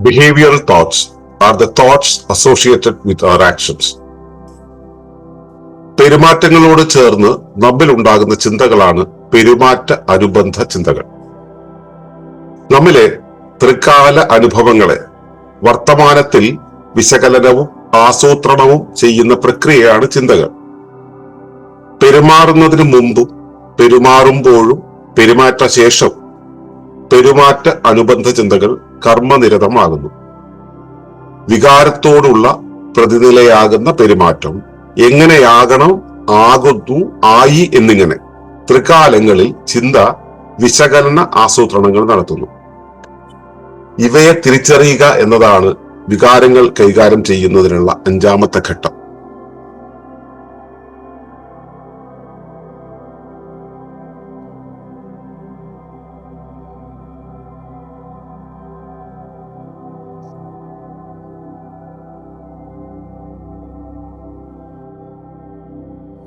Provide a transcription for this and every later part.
Behavioral thoughts are the thoughts associated with our actions. പെരുമാറ്റങ്ങളോട് ചേർന്ന് നമ്മിൽ ഉണ്ടാകുന്ന ചിന്തകളാണ് പെരുമാറ്റ അനുബന്ധ ചിന്തകൾ നമ്മിലെ ത്രികാല അനുഭവങ്ങളെ വർത്തമാനത്തിൽ വിശകലനവും ആസൂത്രണവും ചെയ്യുന്ന പ്രക്രിയയാണ് ചിന്തകൾ പെരുമാറുന്നതിന് മുമ്പും പെരുമാറുമ്പോഴും പെരുമാറ്റ ശേഷം പെരുമാറ്റ അനുബന്ധ ചിന്തകൾ കർമ്മനിരതമാകുന്നു. വികാരത്തോടുള്ള പ്രതിനിലയാകുന്ന പെരുമാറ്റം എങ്ങനെയാകണം ആകുന്നു ആയി എന്നിങ്ങനെ ത്രികാലങ്ങളിൽ ചിന്ത വിശകലന ആസൂത്രണങ്ങൾ നടത്തുന്നു. ഇവയെ തിരിച്ചറിയുക എന്നതാണ് വികാരങ്ങൾ കൈകാര്യം ചെയ്യുന്നതിനുള്ള അഞ്ചാമത്തെ ഘട്ടം.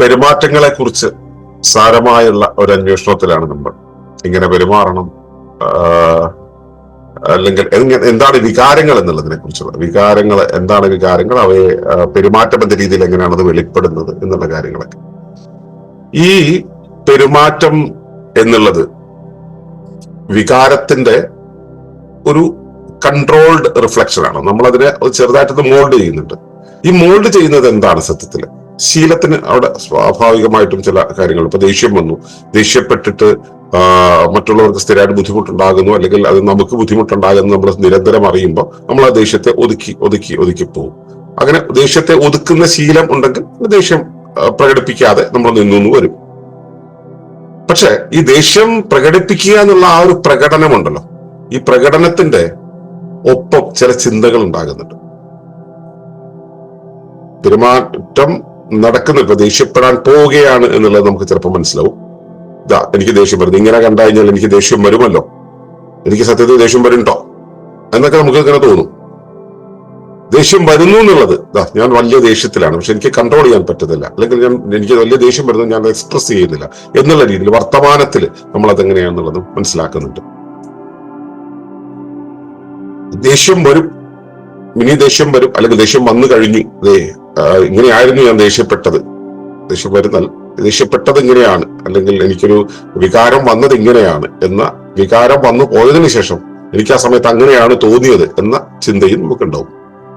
പെരുമാറ്റങ്ങളെ കുറിച്ച് സാരമായുള്ള ഒരു അന്വേഷണത്തിലാണ് നമ്മൾ. ഇങ്ങനെ പെരുമാറണം അല്ലെങ്കിൽ എന്താണ് വികാരങ്ങൾ എന്നുള്ളതിനെ കുറിച്ചുള്ള വികാരങ്ങൾ എന്താണ് വികാരങ്ങൾ അവയെ പെരുമാറ്റമെന്ന രീതിയിൽ എങ്ങനെയാണ് അത് വെളിപ്പെടുന്നത് എന്നുള്ള കാര്യങ്ങളൊക്കെ. ഈ പെരുമാറ്റം എന്നുള്ളത് വികാരത്തിന്റെ ഒരു കൺട്രോൾഡ് റിഫ്ലക്ഷൻ ആണ്. നമ്മൾ അതിനെ ചെറുതായിട്ടൊന്ന് മോൾഡ് ചെയ്യുന്നുണ്ട്. ഈ മോൾഡ് ചെയ്യുന്നത് എന്താണ് സത്യത്തിൽ? ശീലത്തിന് അവിടെ സ്വാഭാവികമായിട്ടും ചില കാര്യങ്ങൾ. ഇപ്പൊ ദേഷ്യം വന്നു. ദേഷ്യപ്പെട്ടിട്ട് മറ്റുള്ളവർക്ക് സ്ഥിരമായിട്ട് ബുദ്ധിമുട്ടുണ്ടാകുന്നു അല്ലെങ്കിൽ അത് നമുക്ക് ബുദ്ധിമുട്ടുണ്ടാകുന്നു നമ്മൾ നിരന്തരം അറിയുമ്പോൾ നമ്മൾ ആ ദേഷ്യത്തെ ഒതുക്കി ഒതുക്കി ഒതുക്കി പോകും. അങ്ങനെ ദേഷ്യത്തെ ഒതുക്കുന്ന ശീലം ഉണ്ടെങ്കിൽ ദേഷ്യം പ്രകടിപ്പിക്കാതെ നമ്മൾ നിന്നു വരും. പക്ഷെ ഈ ദേഷ്യം പ്രകടിപ്പിക്കുക എന്നുള്ള ആ ഒരു പ്രകടനമുണ്ടല്ലോ. ഈ പ്രകടനത്തിന്റെ ഒപ്പം ചില ചിന്തകൾ ഉണ്ടാകുന്നുണ്ട്. പെരുമാറ്റം നടക്കുന്നില്ല ഇപ്പൊ ദേഷ്യപ്പെടാൻ പോവുകയാണ് എന്നുള്ളത് നമുക്ക് ചിലപ്പോൾ മനസ്സിലാവും. ഇതാ എനിക്ക് ദേഷ്യം വരുന്നത് ഇങ്ങനെ കണ്ടു കഴിഞ്ഞാൽ എനിക്ക് ദേഷ്യം വരുമല്ലോ. എനിക്ക് സത്യത്തിൽ ദേഷ്യം വരുന്നുണ്ടോ? എന്നൊക്കെ നമുക്ക് ഇങ്ങനെ തോന്നും. ദേഷ്യം വരുന്നു എന്നുള്ളത് ഞാൻ വലിയ ദേഷ്യത്തിലാണ്. പക്ഷെ എനിക്ക് കൺട്രോൾ ചെയ്യാൻ പറ്റത്തില്ല. അല്ലെങ്കിൽ ഞാൻ എനിക്ക് വലിയ ദേഷ്യം വരുന്നു ഞാൻ എക്സ്പ്രസ് ചെയ്യുന്നില്ല. എന്നുള്ള രീതിയിൽ വർത്തമാനത്തിൽ നമ്മൾ അതെങ്ങനെയാണെന്നുള്ളതും മനസ്സിലാക്കുന്നുണ്ട്. ദേഷ്യം വരും. ഇനി ദേഷ്യം വരും. അല്ലെങ്കിൽ ദേഷ്യം വന്നു കഴിഞ്ഞു. ഇങ്ങനെയായിരുന്നു ഞാൻ ദേഷ്യപ്പെട്ടത്. ദേഷ്യം വരുന്നാൽ ദേഷ്യപ്പെട്ടത് ഇങ്ങനെയാണ്. അല്ലെങ്കിൽ എനിക്കൊരു വികാരം വന്നത് ഇങ്ങനെയാണ് എന്ന വികാരം വന്നു പോയതിന് ശേഷം എനിക്ക് ആ സമയത്ത് അങ്ങനെയാണ് തോന്നിയത് എന്ന ചിന്തയും നമുക്കുണ്ടാവും.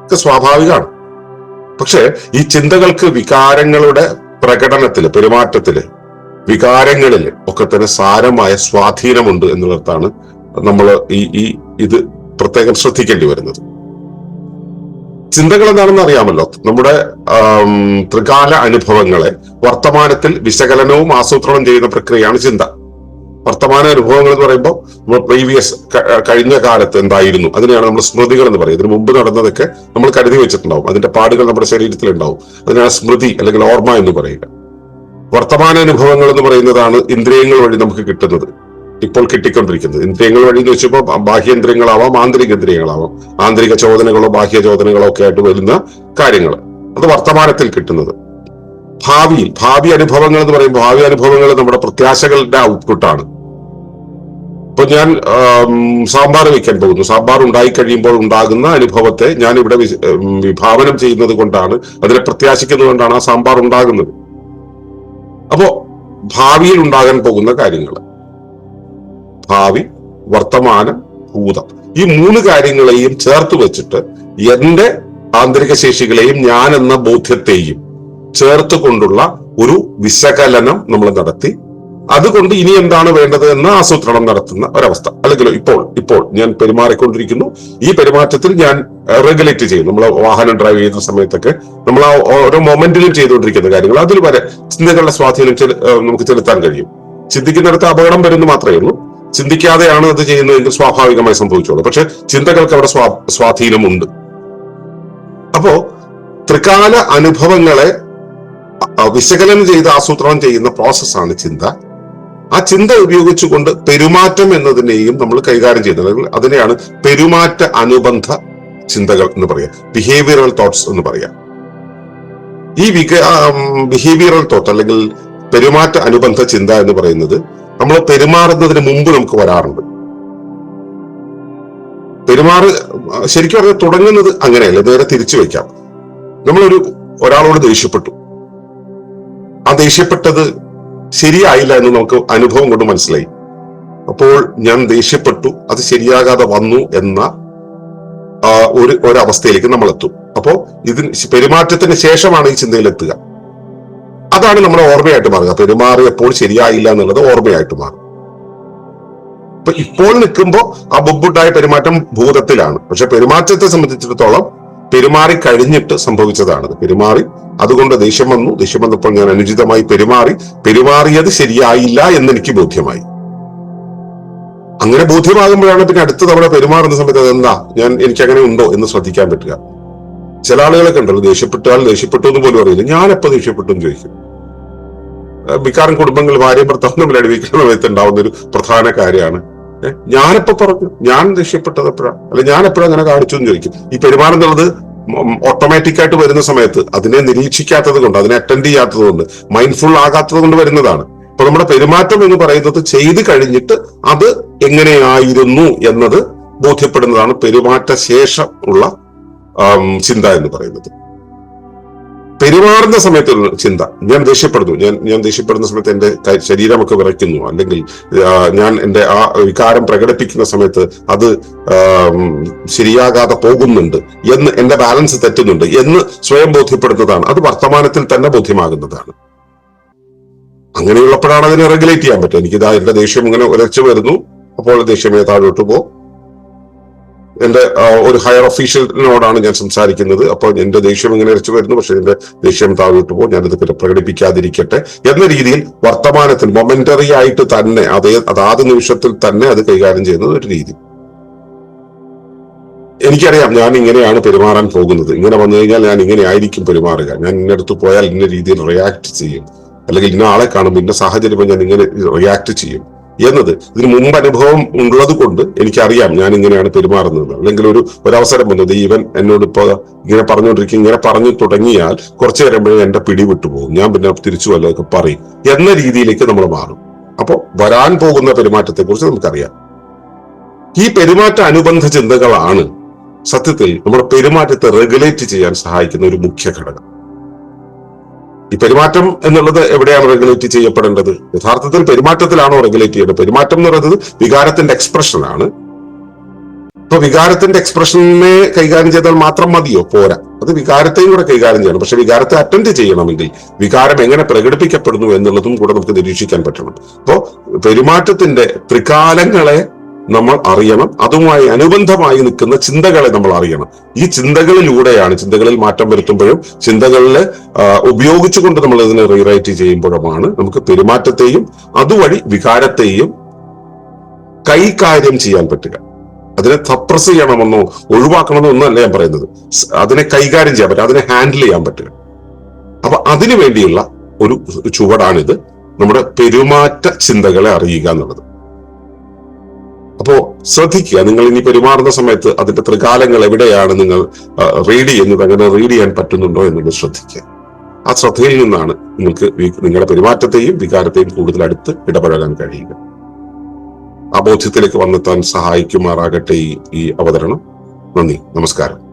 ഒക്കെ സ്വാഭാവികമാണ്. പക്ഷേ ഈ ചിന്തകൾക്ക് വികാരങ്ങളുടെ പ്രകടനത്തിൽ പെരുമാറ്റത്തിൽ വികാരങ്ങളിൽ ഒക്കെ തന്നെ സാരമായ സ്വാധീനമുണ്ട് എന്നുള്ളതാണ് നമ്മൾ ഈ ഈ ഇത് പ്രത്യേകം ശ്രദ്ധിക്കേണ്ടി വരുന്നത്. ചിന്തകൾ എന്താണെന്ന് അറിയാമല്ലോ. നമ്മുടെ ത്രികാല അനുഭവങ്ങളെ വർത്തമാനത്തിൽ വിശകലനവും ആസൂത്രണം ചെയ്യുന്ന പ്രക്രിയയാണ് ചിന്ത. വർത്തമാന അനുഭവങ്ങൾ എന്ന് പറയുമ്പോൾ നമ്മൾ പ്രീവിയസ് കഴിഞ്ഞ കാലത്ത് എന്തായിരുന്നു അതിനെയാണ് നമ്മൾ സ്മൃതികൾ എന്ന് പറയുന്നത്. ഇതിനു മുമ്പ് നടന്നതൊക്കെ നമ്മൾ കരുതി വെച്ചിട്ടുണ്ടാവും. അതിന്റെ പാടുകൾ നമ്മുടെ ശരീരത്തിൽ ഉണ്ടാവും അതിനാണ് സ്മൃതി അല്ലെങ്കിൽ ഓർമ്മ എന്ന് പറയുക. വർത്തമാന അനുഭവങ്ങൾ എന്ന് പറയുന്നതാണ് ഇന്ദ്രിയങ്ങൾ വഴി നമുക്ക് കിട്ടുന്നത്. ഇപ്പോൾ കിട്ടിക്കൊണ്ടിരിക്കുന്നത്. ഇന്ദ്രിയങ്ങൾ വഴി എന്ന് വെച്ചപ്പോൾ ബാഹ്യേന്ദ്രിയങ്ങളാവാം ആന്തരിക ഇന്ദ്രിയങ്ങളാവാം ആന്തരിക ചോദനകളോ ബാഹ്യ ചോദനകളോ ഒക്കെ ആയിട്ട് വരുന്ന കാര്യങ്ങൾ അത് വർത്തമാനത്തിൽ കിട്ടുന്നത്. ഭാവിയിൽ ഭാവി അനുഭവങ്ങൾ എന്ന് പറയുമ്പോൾ ഭാവി അനുഭവങ്ങൾ നമ്മുടെ പ്രത്യാശകളുടെ ഔട്ട്പുട്ടാണ് ഇപ്പൊ ഞാൻ സാമ്പാർ വെക്കാൻ പോകുന്നു. സാമ്പാർ ഉണ്ടായി കഴിയുമ്പോൾ ഉണ്ടാകുന്ന അനുഭവത്തെ ഞാൻ ഇവിടെ വിഭാവനം ചെയ്യുന്നത് കൊണ്ടാണ് അതിനെ പ്രത്യാശിക്കുന്നത് കൊണ്ടാണ് ആ സാമ്പാർ ഉണ്ടാകുന്നത്. അപ്പോ ഭാവിയിൽ ഉണ്ടാകാൻ പോകുന്ന കാര്യങ്ങൾ ഭാവി വർത്തമാനം ഭൂതം. ഈ മൂന്ന് കാര്യങ്ങളെയും ചേർത്ത് വെച്ചിട്ട് എന്റെ ആന്തരിക ശേഷികളെയും ഞാൻ എന്ന ബോധ്യത്തെയും ചേർത്ത് കൊണ്ടുള്ള ഒരു വിശകലനം നമ്മൾ നടത്തി. അതുകൊണ്ട് ഇനി എന്താണ് വേണ്ടത് എന്ന് ആസൂത്രണം നടത്തുന്ന ഒരവസ്ഥ. അല്ലെങ്കിൽ ഇപ്പോൾ ഇപ്പോൾ ഞാൻ പെരുമാറിക്കൊണ്ടിരിക്കുന്നു. ഈ പെരുമാറ്റത്തിൽ ഞാൻ റെഗുലേറ്റ് ചെയ്യും നമ്മൾ വാഹനം ഡ്രൈവ് ചെയ്യുന്ന സമയത്തൊക്കെ നമ്മൾ ആ ഓരോ മൊമെന്റിലും ചെയ്തുകൊണ്ടിരിക്കുന്ന കാര്യങ്ങൾ. അതിൽ വരെ ചിന്തകളുടെ സ്വാധീനം നമുക്ക് ചെലുത്താൻ കഴിയും. ചിന്തിക്കുന്നിടത്ത് അപകടം വരുന്നു മാത്രമേ ഉള്ളൂ. ചിന്തിക്കാതെയാണ് അത് ചെയ്യുന്നതെങ്കിൽ സ്വാഭാവികമായി സംഭവിച്ചോളൂ. പക്ഷെ ചിന്തകൾക്ക് അവിടെ സ്വാ സ്വാധീനമുണ്ട്. അപ്പോ ത്രികാല അനുഭവങ്ങളെ വിശകലനം ചെയ്ത് ആസൂത്രണം ചെയ്യുന്ന പ്രോസസ്സാണ് ചിന്ത. ആ ചിന്ത ഉപയോഗിച്ചുകൊണ്ട് പെരുമാറ്റം എന്നതിനെയും നമ്മൾ കൈകാര്യം ചെയ്യുന്നത്. അല്ലെങ്കിൽ അതിനെയാണ് പെരുമാറ്റ അനുബന്ധ ചിന്തകൾ എന്ന് പറയാം. ബിഹേവിയറൽ തോട്ട്സ് എന്ന് പറയാം. ഈ വിക ബിഹേവിയറൽ തോട്ട് അല്ലെങ്കിൽ പെരുമാറ്റ അനുബന്ധ ചിന്ത എന്ന് പറയുന്നത് നമ്മൾ പെരുമാറുന്നതിന് മുമ്പ് നമുക്ക് വരാറുണ്ട്. പെരുമാറ് ശരിക്കും പറഞ്ഞാൽ തുടങ്ങുന്നത് അങ്ങനെയല്ല നേരെ തിരിച്ചു വയ്ക്കാം. നമ്മളൊരു ഒരാളോട് ദേഷ്യപ്പെട്ടു. ആ ദേഷ്യപ്പെട്ടത് ശരിയായില്ല എന്ന് നമുക്ക് അനുഭവം കൊണ്ട് മനസ്സിലായി. അപ്പോൾ ഞാൻ ദേഷ്യപ്പെട്ടു അത് ശരിയാകാതെ വന്നു എന്ന ഒരു ഒരവസ്ഥയിലേക്ക് നമ്മൾ എത്തും അപ്പോ ഇതിന് പെരുമാറ്റത്തിന് ശേഷമാണ് ഈ ചിന്തയിൽ എത്തുക അതാണ് നമ്മുടെ ഓർമ്മയായിട്ട് മാറുക. പെരുമാറിയപ്പോൾ ശരിയായില്ല എന്നുള്ളത് ഓർമ്മയായിട്ട് മാറും. അപ്പൊ ഇപ്പോൾ നിൽക്കുമ്പോൾ ആ ബുബുട്ടായ പെരുമാറ്റം ഭൂതത്തിലാണ്. പക്ഷെ പെരുമാറ്റത്തെ സംബന്ധിച്ചിടത്തോളം പെരുമാറി കഴിഞ്ഞിട്ട് സംഭവിച്ചതാണത്. പെരുമാറി അതുകൊണ്ട് ദേഷ്യം വന്നു. ദേഷ്യം വന്നപ്പോൾ ഞാൻ അനുചിതമായി പെരുമാറി. പെരുമാറിയത് ശരിയായില്ല എന്ന് എനിക്ക് ബോധ്യമായി. അങ്ങനെ ബോധ്യമാകുമ്പോഴാണ് പിന്നെ അടുത്ത തവണ പെരുമാറുന്ന സമയത്ത് അതെന്താ? ഞാൻ എനിക്ക് അങ്ങനെ ഉണ്ടോ എന്ന് ശ്രദ്ധിക്കാൻ പറ്റുക. ചില ആളുകളൊക്കെ ഉണ്ടല്ലോ ദേഷ്യപ്പെട്ടാൽ ദേഷ്യപ്പെട്ടു എന്ന് പോലും അറിയില്ല. എപ്പോ ദേഷ്യപ്പെട്ടു എന്ന് ചോദിക്കും. മിക്കാറും കുടുംബങ്ങൾ ഭാര്യയും ഭർത്താവും തമ്മിൽ അടിവിക്കുന്ന സമയത്ത് ഉണ്ടാവുന്ന ഒരു പ്രധാന കാര്യമാണ്. ഞാനെപ്പോ പറഞ്ഞു. ഞാൻ ദേഷ്യപ്പെട്ടത് എപ്പോഴാണ് അല്ലെ ഞാൻ എപ്പോഴും അങ്ങനെ കാണിച്ചു എന്ന് ചോദിക്കും. ഈ പെരുമാറുന്നുള്ളത് ഓട്ടോമാറ്റിക് ആയിട്ട് വരുന്ന സമയത്ത് അതിനെ നിരീക്ഷിക്കാത്തത് കൊണ്ട് അതിനെ അറ്റൻഡ് ചെയ്യാത്തത് കൊണ്ട് മൈൻഡ്ഫുൾ ആകാത്തത് കൊണ്ട് വരുന്നതാണ്. അപ്പൊ നമ്മുടെ പെരുമാറ്റം എന്ന് പറയുന്നത് ചെയ്ത് കഴിഞ്ഞിട്ട് അത് എങ്ങനെയായിരുന്നു എന്നത് ബോധ്യപ്പെടുന്നതാണ് പെരുമാറ്റ ശേഷം ഉള്ള ചിന്ത എന്ന് പറയുന്നത്. പെരുമാറുന്ന സമയത്തുള്ള ചിന്ത. ഞാൻ ദേഷ്യപ്പെടുന്നു. ഞാൻ ഞാൻ ദേഷ്യപ്പെടുന്ന സമയത്ത് എന്റെ ശരീരമൊക്കെ വിറയ്ക്കുന്നു. അല്ലെങ്കിൽ ഞാൻ എന്റെ ആ വികാരം പ്രകടിപ്പിക്കുന്ന സമയത്ത് അത് ശരിയാകാതെ പോകുന്നുണ്ട് എന്ന് എന്റെ ബാലൻസ് തെറ്റുന്നുണ്ട് എന്ന് സ്വയം ബോധ്യപ്പെടുന്നതാണ്. അത് വർത്തമാനത്തിൽ തന്നെ ബോധ്യമാകുന്നതാണ്. അങ്ങനെയുള്ളപ്പോഴാണ് അതിനെ റെഗുലേറ്റ് ചെയ്യാൻ പറ്റുക. എനിക്കിതാ എന്റെ ദേഷ്യം ഇങ്ങനെ ഉരച്ചു വരുന്നു. അപ്പോൾ ദേഷ്യമേ താഴോട്ട് പോ. എന്റെ ഒരു ഹയർ ഒഫീഷ്യലിനോടാണ് ഞാൻ സംസാരിക്കുന്നത്. അപ്പോൾ എന്റെ ദേഷ്യം ഇങ്ങനെ ഇരച്ചു വരുന്നു. പക്ഷെ എന്റെ ദേഷ്യം താഴോട്ട് പോകും. ഞാനിത് പിന്നെ പ്രകടിപ്പിക്കാതിരിക്കട്ടെ എന്ന രീതിയിൽ വർത്തമാനത്തിൽ മൊമെന്ററി ആയിട്ട് തന്നെ അതേ അതാത് നിമിഷത്തിൽ തന്നെ അത് കൈകാര്യം ചെയ്യുന്നത് ഒരു രീതി. എനിക്കറിയാം ഞാൻ ഇങ്ങനെയാണ് പെരുമാറാൻ പോകുന്നത്. ഇങ്ങനെ വന്നു കഴിഞ്ഞാൽ ഞാൻ ഇങ്ങനെ ആയിരിക്കും പെരുമാറുക. ഞാൻ ഇന്നടുത്ത് പോയാൽ ഇന്ന രീതിയിൽ റിയാക്ട് ചെയ്യും. അല്ലെങ്കിൽ ഇന്ന ആളെ കാണുമ്പോൾ ഇന്ന സാഹചര്യം ഞാൻ ഇങ്ങനെ റിയാക്ട് ചെയ്യും. എന്നത് ഇതിന് മുമ്പ് അനുഭവം ഉള്ളത് കൊണ്ട് എനിക്കറിയാം ഞാൻ ഇങ്ങനെയാണ് പെരുമാറുന്നത്. അല്ലെങ്കിൽ ഒരു ഒരവസരം വന്നത് ഈവൻ എന്നോട് ഇപ്പോ ഇങ്ങനെ പറഞ്ഞുകൊണ്ടിരിക്കും ഇങ്ങനെ പറഞ്ഞു തുടങ്ങിയാൽ കുറച്ചു നേരമ്പോഴേ എന്റെ പിടി വിട്ടുപോകും ഞാൻ പിന്നെ തിരിച്ചു വല്ലതൊക്കെ പറയും. എന്ന രീതിയിലേക്ക് നമ്മൾ മാറും. അപ്പോൾ വരാൻ പോകുന്ന പെരുമാറ്റത്തെ കുറിച്ച് നമുക്കറിയാം. ഈ പെരുമാറ്റ അനുബന്ധ ചിന്തകളാണ് സത്യത്തിൽ നമ്മുടെ പെരുമാറ്റത്തെ റെഗുലേറ്റ് ചെയ്യാൻ സഹായിക്കുന്ന ഒരു മുഖ്യ ഘടകം. ഈ പെരുമാറ്റം എന്നുള്ളത് എവിടെയാണ് റെഗുലേറ്റ് ചെയ്യപ്പെടേണ്ടത്? യഥാർത്ഥത്തിൽ പെരുമാറ്റത്തിലാണോ റെഗുലേറ്റ് ചെയ്യേണ്ടത്? പെരുമാറ്റം എന്ന് പറയുന്നത് വികാരത്തിന്റെ എക്സ്പ്രഷനാണ് ഇപ്പൊ വികാരത്തിന്റെ എക്സ്പ്രഷനെ കൈകാര്യം ചെയ്താൽ മാത്രം മതിയോ? പോരാ. അത് വികാരത്തെയും കൂടെ കൈകാര്യം ചെയ്യണം. പക്ഷെ വികാരത്തെ അറ്റൻഡ് ചെയ്യണമെങ്കിൽ വികാരം എങ്ങനെ പ്രകടിപ്പിക്കപ്പെടുന്നു എന്നുള്ളതും കൂടെ നമുക്ക് നിരീക്ഷിക്കാൻ പറ്റണം. അപ്പോ പെരുമാറ്റത്തിന്റെ ത്രികാലങ്ങളെ നമ്മൾ അറിയണം. അതുമായി അനുബന്ധമായി നിൽക്കുന്ന ചിന്തകളെ നമ്മൾ അറിയണം. ഈ ചിന്തകളിലൂടെയാണ് ചിന്തകളിൽ മാറ്റം വരുത്തുമ്പോഴും ചിന്തകളിലെ ഉപയോഗിച്ചുകൊണ്ട് നമ്മൾ ഇതിനെ റീറൈറ്റ് ചെയ്യുമ്പോഴുമാണ് നമുക്ക് പെരുമാറ്റത്തെയും അതുവഴി വികാരത്തെയും കൈകാര്യം ചെയ്യാൻ പറ്റുക. അതിനെ സപ്രസ് ചെയ്യണമെന്നോ ഒഴിവാക്കണമെന്നോ ഒന്നല്ല ഞാൻ പറയുന്നത്. അതിനെ കൈകാര്യം ചെയ്യാൻ പറ്റുക അതിനെ ഹാൻഡിൽ ചെയ്യാൻ പറ്റുക. അപ്പൊ അതിനു വേണ്ടിയുള്ള ഒരു ചുവടാണിത്. നമ്മുടെ പെരുമാറ്റ ചിന്തകളെ അറിയുക എന്നുള്ളത്. അപ്പോ ശ്രദ്ധിക്കുക നിങ്ങൾ ഇനി പെരുമാറുന്ന സമയത്ത് അതിന്റെ ത്രികാലങ്ങൾ എവിടെയാണ് നിങ്ങൾ റീഡ് ചെയ്യുന്നത്? അങ്ങനെ റീഡ് ചെയ്യാൻ പറ്റുന്നുണ്ടോ എന്നുള്ളത് ശ്രദ്ധിക്കുക. ആ ശ്രദ്ധയിൽ നിന്നാണ് നിങ്ങൾക്ക് നിങ്ങളുടെ പെരുമാറ്റത്തെയും വികാരത്തെയും കൂടുതൽ അടുത്ത് ഇടപഴകാൻ കഴിയുക. ആ ബോധ്യത്തിലേക്ക് വന്നെത്താൻ സഹായിക്കുമാറാകട്ടെ ഈ ഈ അവതരണം. നന്ദി. നമസ്കാരം.